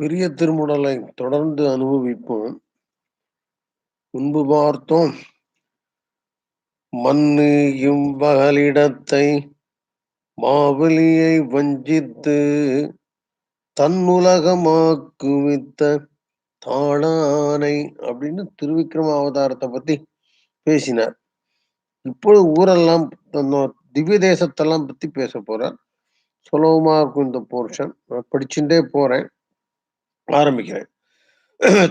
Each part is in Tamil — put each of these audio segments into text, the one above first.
பெரிய திருமுடலை தொடர்ந்து அனுபவிப்போம். முன்பு பார்த்தோம். மண்ணு இவ்வகலிடத்தை மாவலியை வஞ்சித்து தன்னுலகமாக்குவித்த தாளானை அப்படின்னு திருவிக்ரம அவதாரத்தை பத்தி பேசினார். இப்பொழுது ஊரெல்லாம் திவ்ய தேசத்தெல்லாம் பத்தி பேச போறார். சுலபமா இருக்கும் இந்த போர்ஷன். நான் படிச்சுட்டே போறேன். ஆரம்பிக்கிறேன்.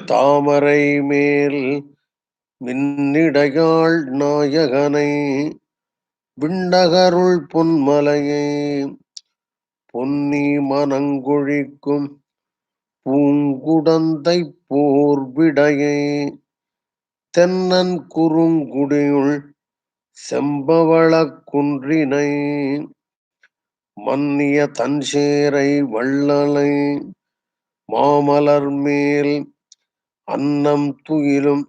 தாமரை மேல் மின்னிடையாள் நாயகனை விண்டகருள் பொன்மலையை பொன்னி மனங்குழிக்கும் பூங்குடந்தை போர்விடையை தென்னன் குறுங்குடியுள் செம்பவள குன்றினை மன்னிய தன்சேரை வள்ளலை மாமலர் மேல் அன்னம் துயிலும்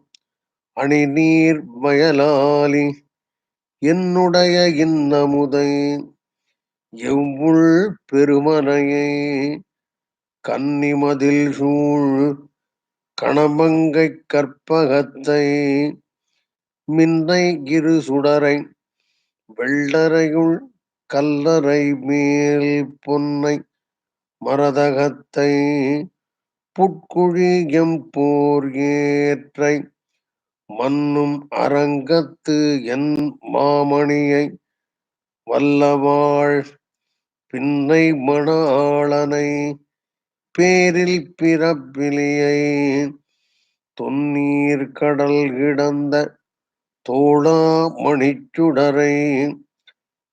அணி நீர் மயலாலி என்னுடைய இன்னமுதை எவ்வுள் பெருமனையை கன்னிமதில் சூழ் கணமங்கை கற்பகத்தை. மின்னை இரு சுடரை வெள்ளரையுள் கல்லறை மேல் பொன்னை மரதகத்தை புட்குழியம் போர் ஏற்றை மன்னும் அரங்கத்து என் மாமணியை வல்லவாழ் பின்னை மணாளனை பேரில் பிறப்பிலியை தொன்னீர் கடல் கிடந்த தோழா மணிச்சுடரை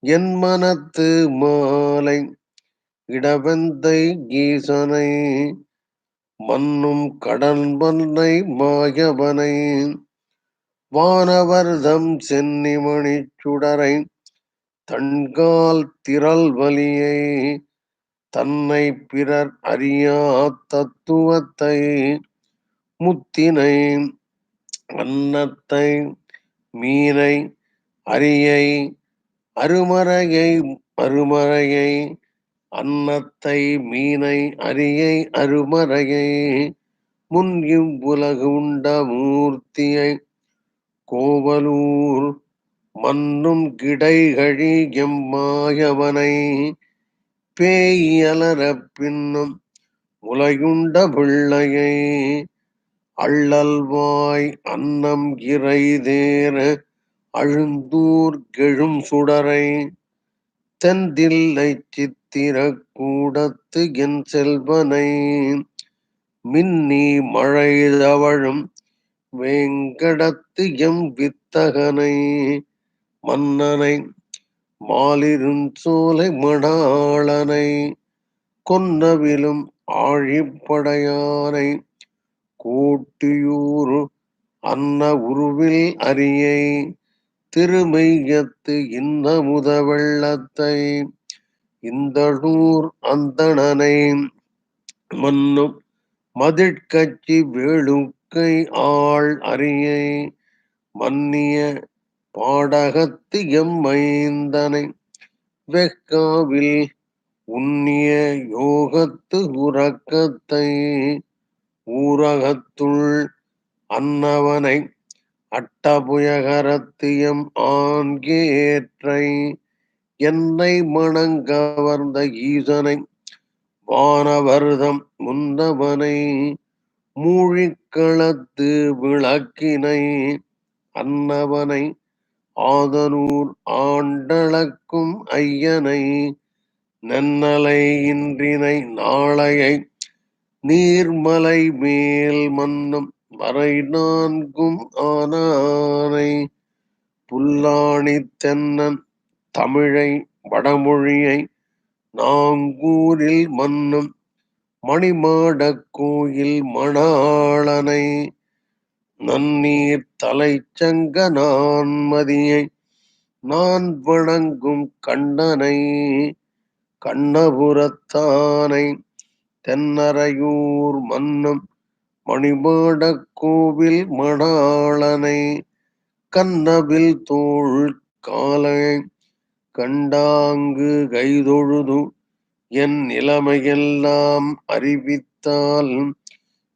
என் மனத்து மாலை இடவெந்தை கீசனை மன்னும் கடன் பண்ணை மாயவனை வானவர்தம் சென்னிமணிச் சுடரை தன்கால் திரள் வலியை தன்னை பிறர் அறியா தத்துவத்தை முத்தினை அன்னத்தை மீனை அரியை அருமறையை அருமறையை அன்னத்தை மீனை அரியை அருமறையை முன் இவ்வுலகு உண்ட மூர்த்தியை கோவலூர் மன்னும் கிடைகழி எம்மாயவனை பேயலர பின்னும் உலகுண்ட பிள்ளையை அள்ளல்வாய் அன்னம் இறைதேர அழுந்தூர் கெழும் சுடரை தென்தில்லை சித் திறக்கூடத்து என் செல்வனை மின்னி மழைதவழும் வேங்கடத்து எம் வித்தகனை மன்னனை மாலிருஞ்சோலை மடாளனை கொன்னவிலும் ஆழிப்படையானை கூட்டியூர் அன்ன உருவில் அரியை திருமையத்து இந்த முத வெள்ளத்தை இந்தடூர் அந்தணனை மன்னும் மதிட்கட்சி வேளுக்கை ஆள் அரியை மன்னிய பாடகத்து எம்மைந்தனை வெக்காவில் உன்னிய யோகத்து உறக்கத்தை ஊரகத்துள் அன்னவனை அட்டபுயகரத்தியம் ஆன்கேற்றை என்னை மணங்கவர்ந்த ஈசனை வானவர்தம் முந்தவனை மூழிக்களத்து விளக்கினை அன்னவனை ஆதனூர் ஆண்டளக்கும் ஐயனை நன்னலை இன்றினை நாளையை நீர்மலை மேல் மன்னம் வரை நான்கும் ஆனானை புல்லாணி தென்னன் தமிழை வடமொழியை நாங்கூரில் மன்னும் மணிமாடக் கோயில் மணாளனை நன்னீர் தலைச்சங்க நான்மதியை நான் வணங்கும் கண்டனை கண்ணபுரத்தானை தென்னரையூர் மன்னும் மணிமாடக் கோவில் மணாளனை கண்ணவில் தோள் காலை கண்டாங்கு கைதொழுது என் நிலைமையெல்லாம் அறிவித்தால்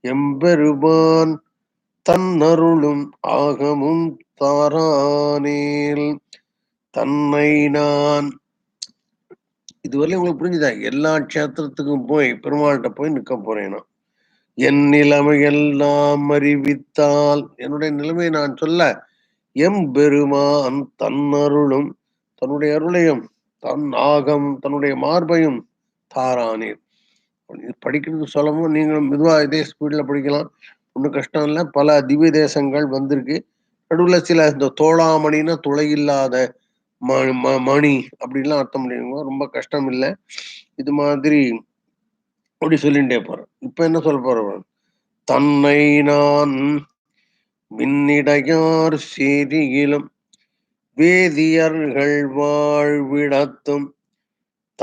எம்பெருமான் தன்னருளும் ஆகமும் தாரானேல். தன்னை நான் இதுவரையும் உங்களுக்கு புரிஞ்சுதா? எல்லா க்ஷேத்திரத்துக்கும் போய் பெருமாள்கிட்ட போய் நிற்க போறேன்? நான் என் நிலைமையெல்லாம் அறிவித்தால் என்னுடைய நிலைமையை நான் சொல்ல எம் பெருமான் தன்னருளும் தன்னுடைய அருளையும் தன் ஆகம் தன்னுடைய மார்பையும் தாரானீர். இது படிக்கிறது சொல்லவும் நீங்களும் மெதுவா இதே ஸ்பீட்ல படிக்கலாம். ஒன்றும் கஷ்டம் இல்லை. பல திவ்ய தேசங்கள் வந்திருக்கு. நடுவில் சில இந்த தோளாமணின்னா துளை இல்லாத ம- ம- மணி அப்படின்லாம் அர்த்தம் பண்ணிடுங்க ரொம்ப கஷ்டம் இல்லை. இது மாதிரி அப்படி சொல்லிகிட்டே போறேன். இப்போ என்ன சொல்ல போறேன்? தன்னை நான் மின்னிடையார் சேரியிலும் வேதியர்கள் வாழ்விடத்தும்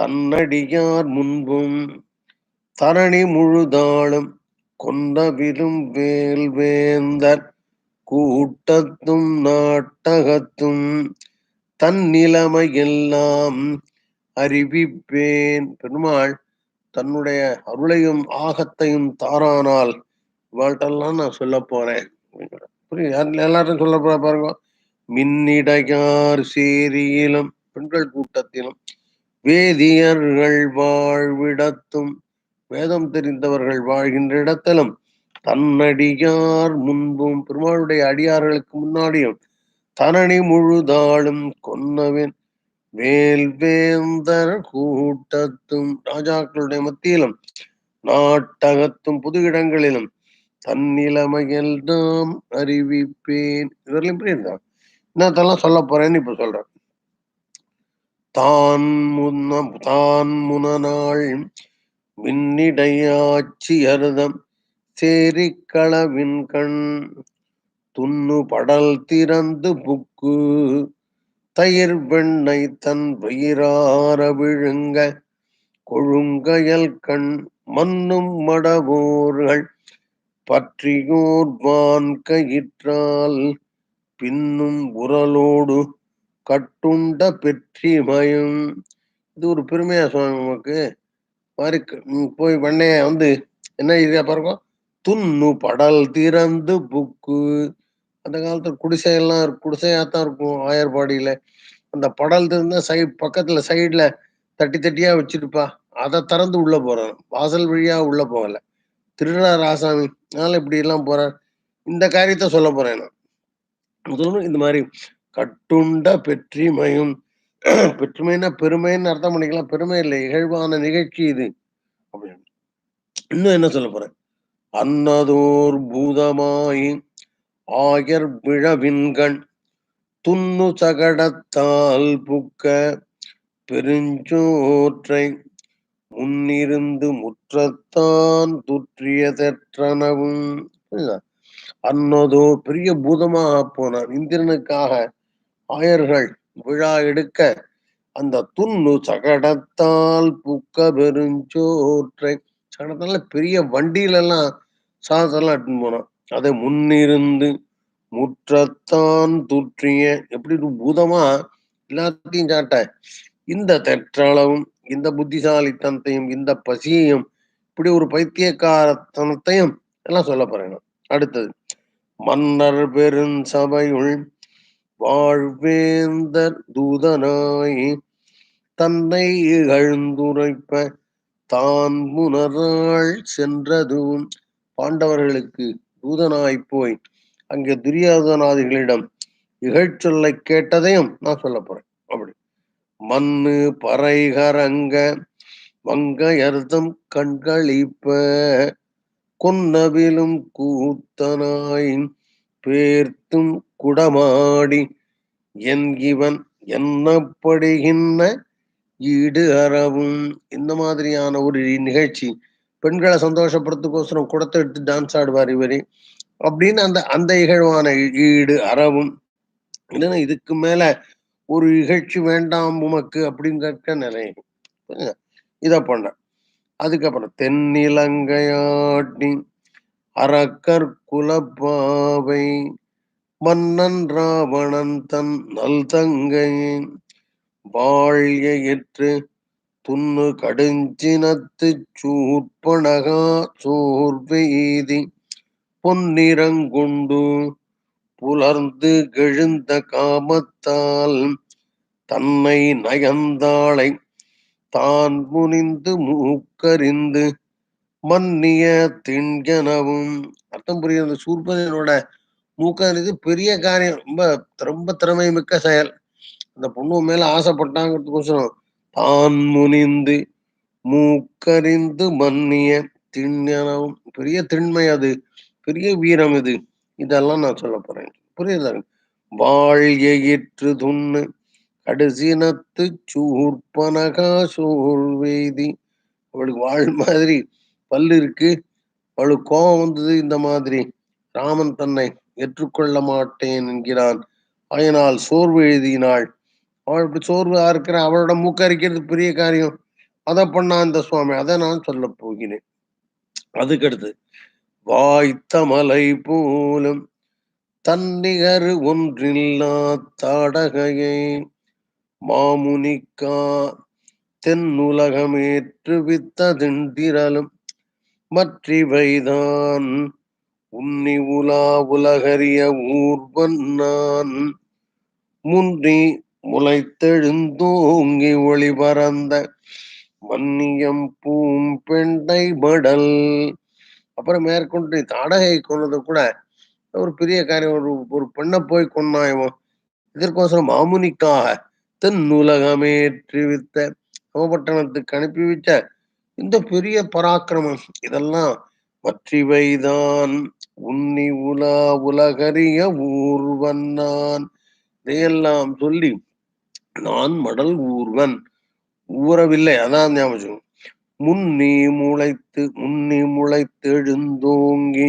தன்னடியார் முன்பும் தரணி முழுதாளும் கொண்டவிலும் வேல்வேந்தர் கூட்டத்தும் நாட்டகத்தும் தன் நிலைமையெல்லாம் அறிவிப்பேன். பெருமாள் தன்னுடைய அருளையும் ஆகத்தையும் தாரானால் இவாள்கிட்டெல்லாம் நான் சொல்ல போறேன். புரியுது? எல்லாரும் சொல்ல போற பாருங்க. மின்னிடையார் சேரியிலும் பெண்கள் கூட்டத்திலும் வேதியர்கள் வாழ்விடத்தும் வேதம் தெரிந்தவர்கள் வாழ்கின்ற இடத்திலும் தன்னடியார் முன்பும் பெருமாளுடைய அடியார்களுக்கு முன்னாடியும் தரணி முழுதாளும் கொன்னவன் வேல்வேந்தர் கூட்டத்தும் ராஜாக்களுடைய மத்தியிலும் நாட்டகத்தும் புது இடங்களிலும் தன்னிலைமையில் நாம் அறிவிப்பேன். இதெல்லாம் புரியுதா என்னத்தெல்லாம் சொல்ல போறேன்னு இப்ப சொல்றேன். தான் முன்ன தான் முனநாள் விண்ணிடையாச்சி அருதம் சேரிக்களவின் கண் துண்ணு படல் திறந்து புக்கு தயிர் வெண்ணை தன் பயிரார விழுங்க கொழுங்கயல் கண் மண்ணும் மடவோர்கள் பற்றியோர் வான் கயிற்றால் பின்னும் உரலோடு கட்டுண்ட பெற்றிமயம் இது ஒரு பெருமையா சுவாமி நமக்கு. மாதிரி போய் வெண்ணைய வந்து என்ன இதா பாருங்க? துண்ணு படல் திறந்து புக்கு. அந்த காலத்துல குடிசையெல்லாம் குடிசையா தான் இருக்கும் ஆயர்பாடியில. அந்த படல் திறந்தா சை பக்கத்துல சைடுல தட்டி தட்டியா வச்சிருப்பா. அதை திறந்து உள்ள போறான். வாசல் வழியா உள்ள போகல. திருடா ராசாமி அதனால இப்படி எல்லாம் போறார். இந்த காரியத்தை சொல்ல போறேன் நான். முதல்ல இந்த மாதிரி கட்டுண்ட பெற்றிமையும் பெற்றுமைன்னா பெருமைன்னு அர்த்தம் பண்ணிக்கலாம். பெருமை இல்லை இகழ்வான நிகழ்ச்சி இது. அப்படின்னு. இன்னும் என்ன சொல்ல போறேன்? அன்னதோர் பூதமாய் ஆயர் விழவின்கண் துண்ணு சகடத்தால் புக்க பெருஞ்சோற்றை முன்னிருந்து முற்றத்தான் துற்றியதெற்றனவும். புரியுதா? அன்னதோ பெரிய பூதமாக போனான் இந்திரனுக்காக ஆயர்கள் விழா எடுக்க அந்த துண்ணு சகடத்தால் புக்க பெருஞ்சோற்றை. சகடத்தால பெரிய வண்டியில எல்லாம் சாதத்தெல்லாம் எடுத்துன்னு போனான். அதை முன்னிருந்து முற்றத்தான் துற்றிய எப்படி பூதமா எல்லாத்தையும் சாட்ட இந்த தெற்றளவும் இந்த புத்திசாலித்தனத்தையும் இந்த பசியையும் இப்படி ஒரு பைத்தியக்காரத்தனத்தையும் எல்லாம் சொல்ல போறேன் அடுத்தது மன்னர் பெருஞ்சபையுள் வாழ்வேந்தர் தூதனாய் தன்னை இகழ்ந்துரைப்ப தான் முனராள் சென்றதும் பாண்டவர்களுக்கு தூதனாய் போய் அங்கே துரியோதனாதிகளிடம் இகழ்ச்சொல்லை கேட்டதையும் நான் சொல்ல போறேன். அப்படி. மண்ணு பறைகரங்க வங்கையர்தம் கண்களிப்ப கொன்னவிலும் கூத்தனாய் பேர்த்தும் குடமாடி என் இவன் என்னப்படுகின்ற ஈடு அறவும். இந்த மாதிரியான ஒரு நிகழ்ச்சி. பெண்களை சந்தோஷப்படுத்துக்கோசரம் குடத்தை எடுத்து டான்ஸ் ஆடுவார் இவரு. அப்படின்னு அந்த அந்த இகழ்வான ஈடு அறவும். இல்லைன்னா இதுக்கு மேல ஒரு இகழ்ச்சி வேண்டாம் உமக்கு அப்படின்னு கேட்க நிலை. இதை பண்ண அதுக்கப்புறம் தென்னிலங்கையாட்டி அரக்கர் குலப்பாவை மன்னன் ராவணன் தன் நல் தங்கை வாழ்ய எற்று துண்ணு கடுஞ்சினத்து சூர்ப்பனகா சோர்வெய்தி பொன்னிறங்குண்டு புலர்ந்து கெழுந்த காமத்தால் தன்னை நயந்தாளை தான் முனிந்து மூக்கறிந்து மன்னிய திண்கனவும் அர்த்தம் புரியுது. சூர்பனோட மூக்கறிந்து பெரிய காரியம். ரொம்ப ரொம்ப திறமை மிக்க செயல். அந்த பொண்ணு மேல ஆசைப்பட்டாங்கிறதுக்கோசரம் தான் முனிந்து மூக்கறிந்து மன்னிய திண்ணனவும் பெரிய திண்மை அது. பெரிய வீரம் இது. இதெல்லாம் நான் சொல்ல போறேன். புரியுதா? வாழ்யிற்று துண்ணு கடைசினத்து சூர்பனகா சூழ்வேதி அவளுக்கு வாழ் மாதிரி பல்லு இருக்கு அவளுக்கு கோபம் வந்தது இந்த மாதிரி. ராமன் தன்னை ஏற்றுக்கொள்ள மாட்டேன் என்கிறான். அதனால் சோர்வு எழுதினாள். அவள் இப்படி சோர்வா இருக்கிற அவளோட மூக்கரிக்கிறது பெரிய காரியம். அதை பண்ணா இந்த சுவாமி அதை நான் சொல்ல போகிறேன். அதுக்கடுத்து வாய்த்த மலை போலும் தன்னிகர் ஒன்றில்லா தாடகையை மாமுனிக்கா தென்னுலகமேற்று வித்ததிண்டிரலும் மற்றிவைதான். உன்னி உலா உலகறிய ஊர்வன் நான் முன்றி முளைத்தெழுந்தோங்கி ஒளி பரந்த மன்னியம் பூம் பெண்டை மடல். அப்புறம் மேற்கொண்டு தாடகை கொண்டது கூட ஒரு பெரிய காரியம். ஒரு ஒரு பெண்ணை போய் கொண்டாயும் இதற்கோசரம் மாமுனிக்காக தன் நூலகமேற்றி வித்த அனுப்பி வச்ச இந்த பெரிய பராக்கிரமம். இதெல்லாம் மற்றிவைதான். உன்னி உலா உலகறிய ஊர்வன் நான். இதையெல்லாம் சொல்லி நான் மடல் ஊர்வன். ஊறவில்லை. அதான் ஞாபகம். முன்னி முளைத்து முன்னி முளைத்து எழுந்தோங்கி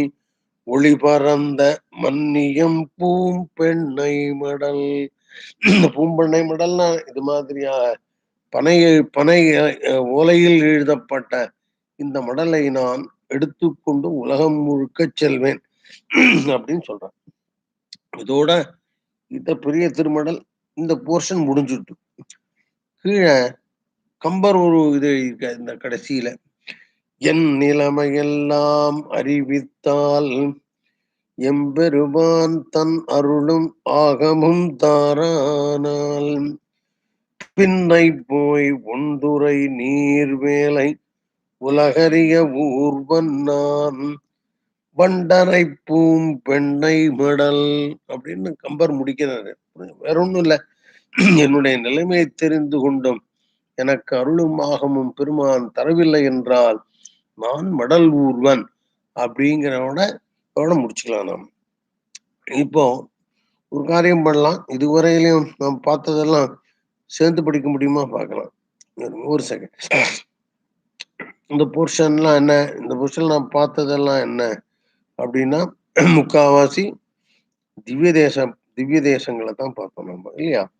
ஒளி பறந்த மன்னியம் பூம் பெண்ணை மடல். பூம்பண்ணை மடல்னா இது மாதிரியா? பனை பனை ஓலையில் எழுதப்பட்ட இந்த மடலை நான் எடுத்துக்கொண்டு உலகம் முழுக்க செல்வேன் அப்படின்னு சொல்றேன். இதோட இந்த பெரிய திருமடல் இந்த போர்ஷன் முடிஞ்சுட்டு கீழே கம்பர் ஒரு இது எழுதியிருக்கார் இந்த கடைசியில. என் நிலைமையெல்லாம் அறிவித்தால் எம்பெருமான் தன் அருளும் ஆகமும் தாரானால் பின்னை போய் ஒன்றுரை நீர்வேலை உலகறிய ஊர்வன் நான் வண்டரை பூம் பெண்ணை மடல் அப்படின்னு கம்பர் முடிக்கிறாரு. வேற ஒன்றும் இல்லை. என்னுடைய நிலைமையை தெரிந்து கொண்டும் எனக்கு அருளும் ஆகமும் பெருமான் தரவில்லை என்றால் நான் மடல் ஊர்வன் அப்படிங்கிறவோட அதோட முடிச்சுக்கலாம் நாம். இப்போ ஒரு காரியம் பண்ணலாம். இதுவரையிலையும் நாம் பார்த்ததெல்லாம் சேர்ந்து படிக்க முடியுமா? பார்க்கலாம். ஒரு செகண்ட் இந்த போர்ஷன்லாம் என்ன? இந்த போர்ஷன் நான் பார்த்ததெல்லாம் என்ன? அப்படின்னா முக்காவாசி திவ்ய தேசம் திவ்ய தேசங்களை தான் பார்த்தோம் நம்ம இல்லையா?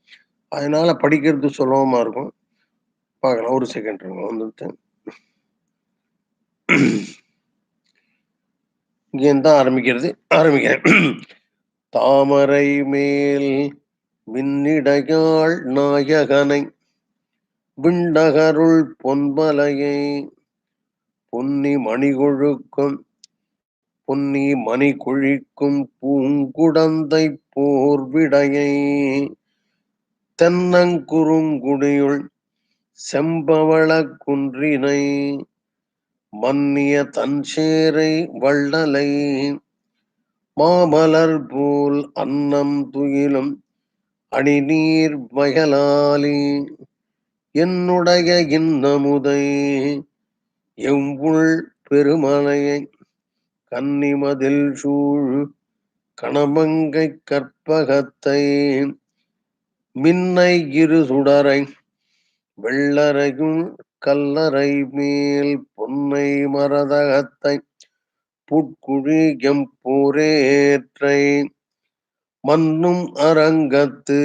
அதனால படிக்கிறது சுலபமா இருக்கும். பார்க்கலாம். ஒரு செகண்ட் இருக்கும் வந்துட்டு. இங்கேருந்து தான் ஆரம்பிக்கிறது. ஆரம்பிக்கிறேன். தாமரை மேல் மின்னிடையாள் நாயகனை விண்டகருள் பொன்பலையை பொன்னி மணிகொழுக்கும் பொன்னி மணி கொழிக்கும் பூங்குடந்தை போர்விடையை தென்னங்குறுங்குடியுள் செம்பவள குன்றினை மன்னிய தன்சேரை வள்ளலை. மாமலர் போல் அன்னம் துயிலும் அணிநீர் வயலாலி என்னுடைய இன்னமுதை எவ்வுள் பெருமலையை கன்னிமதில் சூழ் கணமங்கை கற்பகத்தை. மின்னை இரு சுடரை வெள்ளரையும் கல்லறை மேல் பொன்னை மரதகத்தை புட்குழி எம்பூரேற்றை மன்னும் அரங்கத்து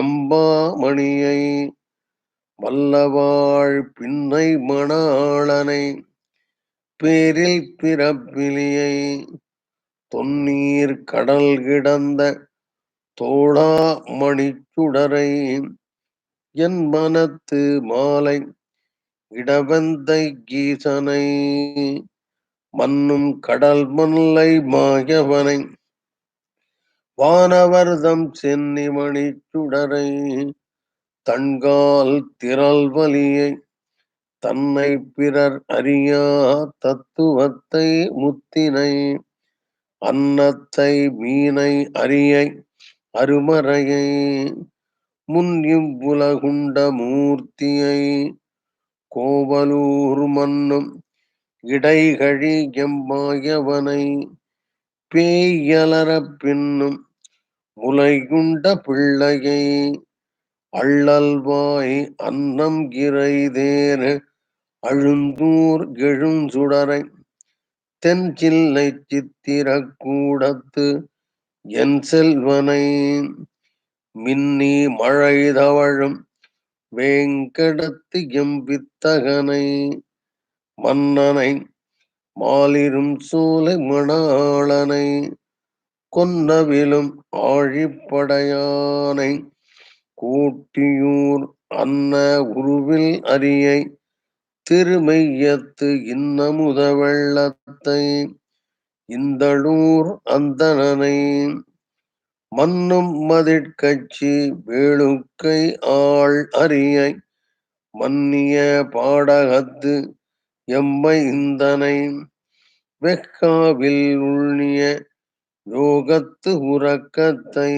எம்பாமணியை வல்லவாழ் பின்னை மணாளனை பேரில் பிறப்பிலியை தொன்னீர் கடல் கிடந்த தோழா மணிச்சுடரை என் மனத்து மாலை இடவந்தை கீசனை மன்னும் கடல் முல்லை மாயவனை. வானவர்தம் சென்னிமணி சுடரை தன்கால் திரள் வலியை. தன்னை பிறர் அறியா தத்துவத்தை முத்தினை அன்னத்தை மீனை அரியை அருமறையை. முன் இவ்வுலகுண்ட மூர்த்தியை கோவலூர் மன்னும் இடைகழி எம்மாயவனை பேயலர பின்னும் முலையுண்ட பிள்ளையை அள்ளல்வாய் அன்னம் இறைதேர் அழுந்தூர் எழுஞ்சுடரை தென்சில்லை சித்திரக்கூடத்து என் செல்வனை மின்னி மழைதவழும் தவழும் வேங்கடத்து எம்பித்தகனை மன்னனை மாலிரும் சூலை மணாளனை கொன்னவிலும் ஆழிப்படையானை கூட்டியூர் அன்ன உருவில் அரியை திருமையத்து இன்னமுத வெள்ளத்தை இந்தளூர் அந்தனனை மன்னும் மதிட்கட்சி வேளுக்கை ஆள் அரியை மன்னிய பாடகத்து எம்மை இந்தனை வெக்காவில் உள்னிய யோகத்து உறக்கத்தை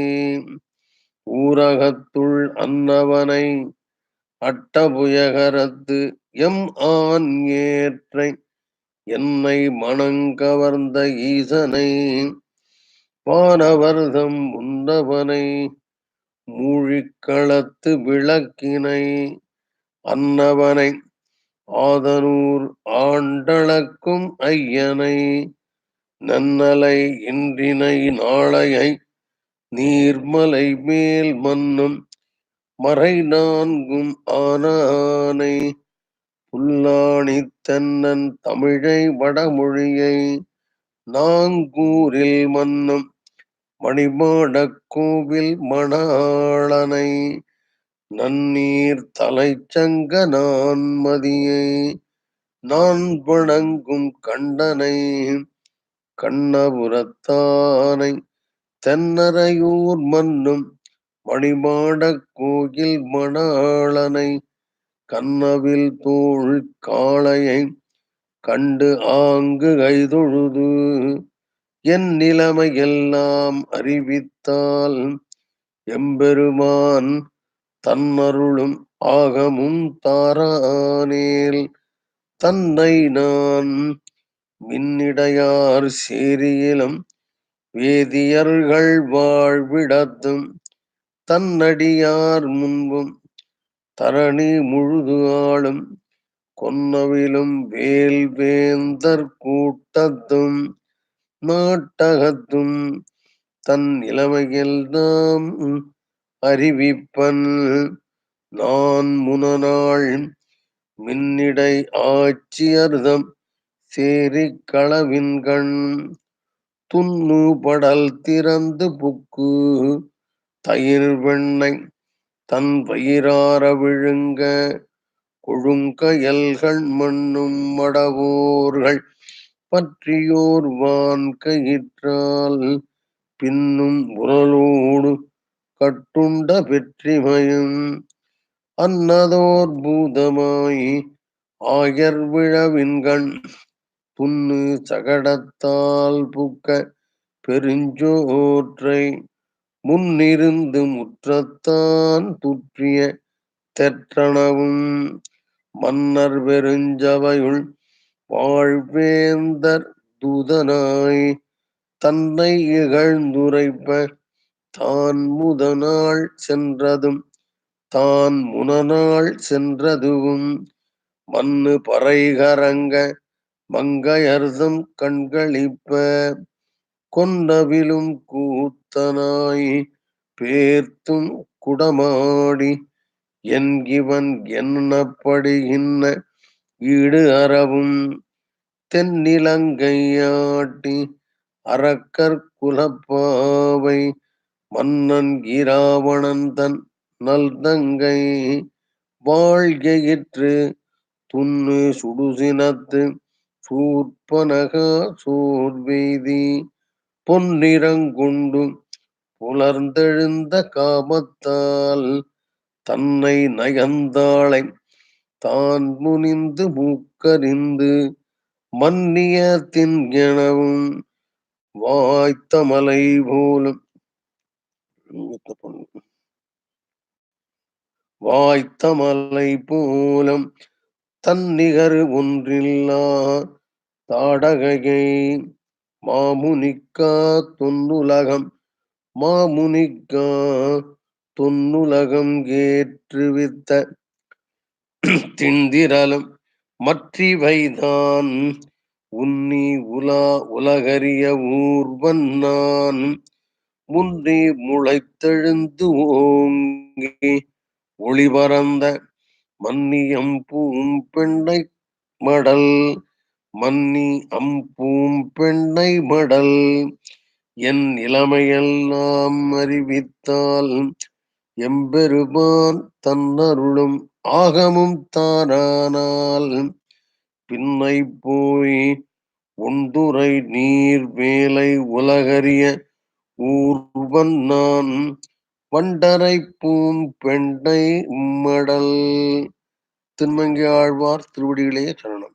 ஊரகத்துள் அன்னவனை அட்டபுயகரத்து எம் ஆண் ஏற்றை என்னை மணங்கவர்ந்த ஈசனை வானவர்தம் உண்டவனை மூழிக்களத்து விளக்கினை அன்னவனை ஆதனூர் ஆண்டளக்கும் ஐயனை நன்னலை இன்றினை நாளையை நீர்மலை மேல் மன்னும் மறை நான்கும் ஆனானை புல்லாணி தென்னன் தமிழை வடமொழியை நாங்கூரில் மன்னும் மணிமாடக் கோவில் மணாளனை நன்னீர் தலைச்சங்க நான்மதியை நான் வணங்கும் கண்டனை கண்ணபுரத்தானை தென்னரையூர் மன்னும் மணிமாடக் கோயில் மணாளனை கண்ணவில் தோள் காளையை கண்டு ஆங்கு கைதொழுது. என் நிலைமையெல்லாம் அறிவித்தால் எம்பெருமான் தன்னருளும் ஆகமும் தாரானேல். தன்னை நான் மின்னிடையார் சேரியிலும் வேதியர்கள் வாழ்விடத்தும் தன்னடியார் முன்பும் தரணி முழுது ஆளும் கொன்னவிலும் வேல்வேந்தர் கூட்டத்தும் நாட்டகத்தும் தன் நிலைமையெல்லாம் அறிவிப்பன். நான் முனநாள் மின்னிடை ஆட்சியர்தம் சேரிக் களவின்கண் துண்ணு படல் திறந்து புக்கு தயிர் வெண்ணெய் தன் வயிறார விழுங்க. கொழுங்கயல்கள் மண்ணும் மடவோர்கள் பற்றியோர் வான்கயிற்றால் பின்னும் உரலோடு கட்டுண்ட வெற்றிமயம். அன்னதோர் பூதமாய் ஆயர் விழவின்கண் துண்ணு சகடத்தால் புக்க பெருஞ்சோற்றை முன்னிருந்து முற்றத்தான் துற்றிய தெற்றனவும். மன்னர் பெருஞ்சவையுள் வாழ்வேந்தர் தூதனாய் தன்னை இகழ்ந்துரைப்ப தான் முதநாள் சென்றதும் தான் முனநாள் சென்றதுவும் மண்ணு பறைகரங்க மங்கையர்தம் கண்களிப்ப கொண்டவிலும் கூத்தனாய் பேர்த்தும் குடமாடி என் என்னப்படுகின்ற ஈடு அறவும் தென்னிலங்கையாட்டி அரக்கர் குலப்பாவை மன்னன் இராவணன் தன் நல்தங்கை வாழ்கையிற்று துண்ணு சுடுசினத்து சூர்பனகா சூர்வெய்தி பொன்னிறங்கொண்டு புலர்ந்தெழுந்த காமத்தால் தன்னை நயந்தாளை தான் முனிந்து மூக்கறிந்து மன்னிய தின்கெனவும் வாய்த்தமலை போலும். வாய்த்தமலை போலும் தன்னிகர் ஒன்றில்லா தாடகையை மாமுனிக்கா தொன்னுலகம் மாமுனிக்கா தொன்னுலகம் ஏற்றுவித்த திண்டிரலும் மற்றிவைதான். உன்னி உலா உலகறிய ஊர்வன்னான் முன்னி முளைத்தெழுந்து ஓங்கி ஒளிபரந்த மன்னியம் பூம்பெண்ணை மடல். மன்னி அம்பூம் பெண்ணை மடல். என் இளமையெல்லாம் அறிவித்தால் எம்பெருமான் தன்னருளும் ஆகமும் தானானால் பின்னை போய் ஒன்றுரை நீர் வேலை உலகறிய ஊர்வன் நான் வண்டரை பூம் பெண்டை மடல் திருமங்கி ஆழ்வார் திருவடிகளே சரணம்.